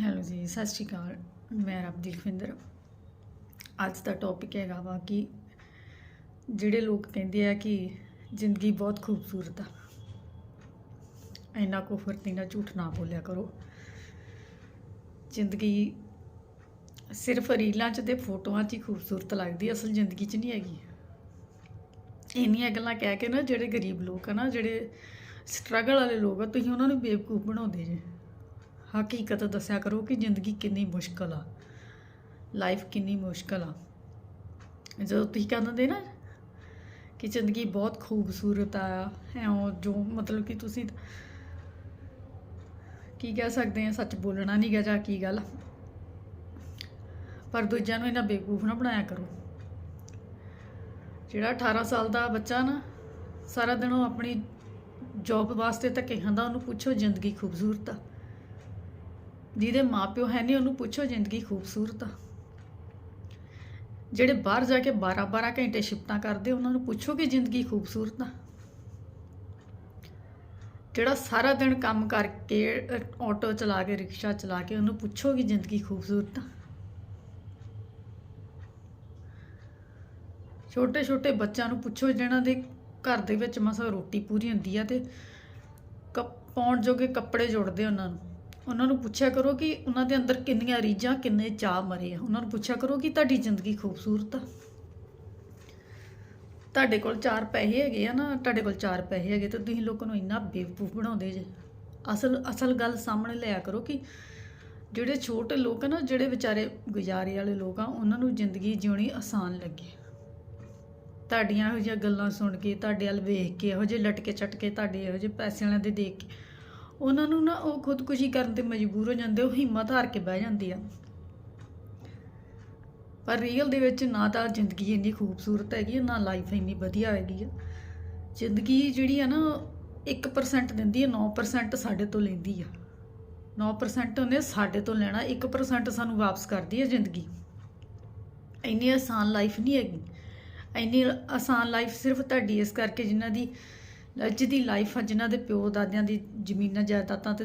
Hello ਜੀ, ਸਤਿ ਸ਼੍ਰੀ ਅਕਾਲ। ਮੈਂ ਰਬਦੀਪ ਖਿੰਦਰ ਅੱਜ ਦਾ ਟੌਪਿਕ ਹੈਗਾ ਵਾ ਕਿ ਜਿਹੜੇ ਲੋਕ ਕਹਿੰਦੇ ਆ ਕਿ ਜ਼ਿੰਦਗੀ ਬਹੁਤ ਖੂਬਸੂਰਤ ਆ। ਇੰਨਾ ਕੋ ਫਰਤੀ ਨਾਲ ਝੂਠ ਨਾ ਬੋਲਿਆ ਕਰੋ। ਜ਼ਿੰਦਗੀ ਸਿਰਫ ਰੀਲਾਂ 'ਚ ਤੇ ਫੋਟੋਆਂ 'ਚ ਹੀ ਖੂਬਸੂਰਤ ਲੱਗਦੀ ਅਸਲ ਜ਼ਿੰਦਗੀ 'ਚ ਨਹੀਂ ਹੈਗੀ। ਇੰਨੀਆਂ ਗੱਲਾਂ ਕਹਿ ਕੇ ਨਾ ਜਿਹੜੇ ਗਰੀਬ ਲੋਕ ਆ ਨਾ, ਜਿਹੜੇ ਸਟਰਗਲ ਵਾਲੇ ਲੋਕ ਆ, ਤੁਸੀਂ ਉਹਨਾਂ ਨੂੰ ਬੇਵਕੂਫ ਬਣਾਉਂਦੇ ਜੇ। ਹਕੀਕਤ ਦੱਸਿਆ ਕਰੋ ਕਿ ਜ਼ਿੰਦਗੀ ਕਿੰਨੀ ਮੁਸ਼ਕਲ ਆ ਲਾਈਫ ਕਿੰਨੀ ਮੁਸ਼ਕਲ ਆ। ਜਦੋਂ ਤੁਸੀਂ ਕਹਿੰਦੇ ਨਾ ਕਿ ਜ਼ਿੰਦਗੀ ਬਹੁਤ ਖੂਬਸੂਰਤ ਆ ਐਉਂ ਜੋ ਮਤਲਬ ਕਿ ਤੁਸੀਂ ਕੀ ਕਹਿ ਸਕਦੇ ਆ, ਸੱਚ ਬੋਲਣਾ ਨਹੀਂ ਗਾ ਜਾਂ ਕੀ ਗੱਲ। ਪਰ ਦੂਜਿਆਂ ਨੂੰ ਇਹਨਾਂ ਬੇਵਕੂਫ ਨਾ ਬਣਾਇਆ ਕਰੋ। ਜਿਹੜਾ 18 ਸਾਲ ਦਾ ਬੱਚਾ ਨਾ, ਸਾਰਾ ਦਿਨ ਉਹ ਆਪਣੀ ਜੌਬ ਵਾਸਤੇ ਧੱਕੇ ਖਾਂਦਾ, ਉਹਨੂੰ ਪੁੱਛੋ ਜ਼ਿੰਦਗੀ ਖੂਬਸੂਰਤ ਆ। ਜਿਹਦੇ ਮਾਪਿਓ ਹੈ ਨਹੀਂ, ਉਹਨੂੰ ਪੁੱਛੋ ਜ਼ਿੰਦਗੀ ਖੂਬਸੂਰਤ ਆ। ਜਿਹੜੇ ਬਾਹਰ ਜਾ ਕੇ 12-12 ਘੰਟੇ ਸ਼ਿਫਟਾਂ ਕਰਦੇ, ਉਹਨਾਂ ਨੂੰ ਪੁੱਛੋ ਕਿ ਜ਼ਿੰਦਗੀ ਖੂਬਸੂਰਤ ਆ। ਜਿਹੜਾ ਸਾਰਾ ਦਿਨ ਕੰਮ ਕਰਕੇ ਆਟੋ ਚਲਾ ਕੇ, ਰਿਕਸ਼ਾ ਚਲਾ ਕੇ, ਉਹਨੂੰ ਪੁੱਛੋ ਕਿ ਜ਼ਿੰਦਗੀ ਖੂਬਸੂਰਤ ਆ। ਛੋਟੇ ਛੋਟੇ ਬੱਚਿਆਂ ਨੂੰ ਪੁੱਛੋ, ਜਿਹਨਾਂ ਦੇ ਘਰ ਦੇ ਵਿੱਚ ਮਸਾ ਰੋਟੀ ਪੂਰੀ ਹੁੰਦੀ ਆ ਤੇ ਕੱਪ, ਪਾਉਣ ਜੋਗੇ ਕੱਪੜੇ ਜੁੜਦੇ ਉਹਨਾਂ ਨੂੰ। ਉਹਨਾਂ ਨੂੰ ਪੁੱਛਿਆ ਕਰੋ ਕਿ ਉਹਨਾਂ ਦੇ ਅੰਦਰ ਕਿੰਨੀਆਂ ਰੀਝਾਂ, ਕਿੰਨੇ ਚਾਹ ਮਰੇ ਆ। ਉਹਨਾਂ ਨੂੰ ਪੁੱਛਿਆ ਕਰੋ ਕਿ ਤੁਹਾਡੀ ਜ਼ਿੰਦਗੀ ਖੂਬਸੂਰਤ ਆ। ਤੁਹਾਡੇ ਕੋਲ ਚਾਰ ਪੈਸੇ ਹੈਗੇ ਆ ਨਾ, ਤੁਹਾਡੇ ਕੋਲ ਚਾਰ ਪੈਸੇ ਹੈਗੇ ਤੇ ਤੁਸੀਂ ਲੋਕਾਂ ਨੂੰ ਇੰਨਾ ਬੇਵਕੂਫ ਬਣਾਉਂਦੇ ਜੇ। ਅਸਲ ਅਸਲ ਗੱਲ ਸਾਹਮਣੇ ਲਿਆ ਕਰੋ ਕਿ ਜਿਹੜੇ ਛੋਟੇ ਲੋਕ ਆ ਨਾ, ਜਿਹੜੇ ਵਿਚਾਰੇ ਗੁਜ਼ਾਰੇ ਵਾਲੇ ਲੋਕ ਆ, ਉਹਨਾਂ ਨੂੰ ਜ਼ਿੰਦਗੀ ਜਿਉਣੀ ਆਸਾਨ ਲੱਗੇ। ਤੁਹਾਡੀਆਂ ਇਹੋ ਜਿਹੀਆਂ ਗੱਲਾਂ ਸੁਣ ਕੇ, ਤੁਹਾਡੇ ਵੱਲ ਵੇਖ ਕੇ, ਇਹੋ ਜਿਹੇ ਲਟਕੇ ਚਟਕੇ ਤੁਹਾਡੇ ਇਹੋ ਜਿਹੇ ਪੈਸੇ ਵਾਲਿਆਂ ਦੇ ਦੇਖ ਕੇ ਉਹਨਾਂ ਨੂੰ ਨਾ ਉਹ ਖੁਦਕੁਸ਼ੀ ਕਰਨ ਤੇ ਮਜਬੂਰ ਹੋ ਜਾਂਦੇ ਉਹ ਹਿੰਮਤ ਹਾਰ ਕੇ ਬਹਿ ਜਾਂਦੇ ਆ। ਪਰ ਰੀਅਲ ਦੇ ਵਿੱਚ ਨਾ ਤਾਂ ਜ਼ਿੰਦਗੀ ਇੰਨੀ ਖੂਬਸੂਰਤ ਹੈਗੀ ਆ, ਨਾ ਲਾਈਫ ਇੰਨੀ ਵਧੀਆ ਹੈਗੀ ਆ। ਜ਼ਿੰਦਗੀ ਜਿਹੜੀ ਆ ਨਾ 1% ਦਿੰਦੀ ਹੈ 9% ਸਾਡੇ ਤੋਂ ਲੈਂਦੀ ਆ। 9% ਉਹਨੇ ਸਾਡੇ ਤੋਂ ਲੈਣਾ 1% ਸਾਨੂੰ ਵਾਪਸ ਕਰਦੀ ਹੈ ਜ਼ਿੰਦਗੀ। ਇੰਨੀ ਆਸਾਨ ਲਾਈਫ ਨਹੀਂ ਹੈਗੀ। ਇੰਨੀ ਆਸਾਨ ਲਾਈਫ ਸਿਰਫ ਤੁਹਾਡੀ ਇਸ ਕਰਕੇ ਜਿਨ੍ਹਾਂ ਦੀ ਅੱਜ ਦੀ ਲਾਈਫ ਆ ਜਿਨ੍ਹਾਂ ਦੇ ਪਿਓ ਦਾਦਿਆਂ ਦੀ ਜ਼ਮੀਨਾਂ ਜਾਇਦਾਦਾਂ ਤੇ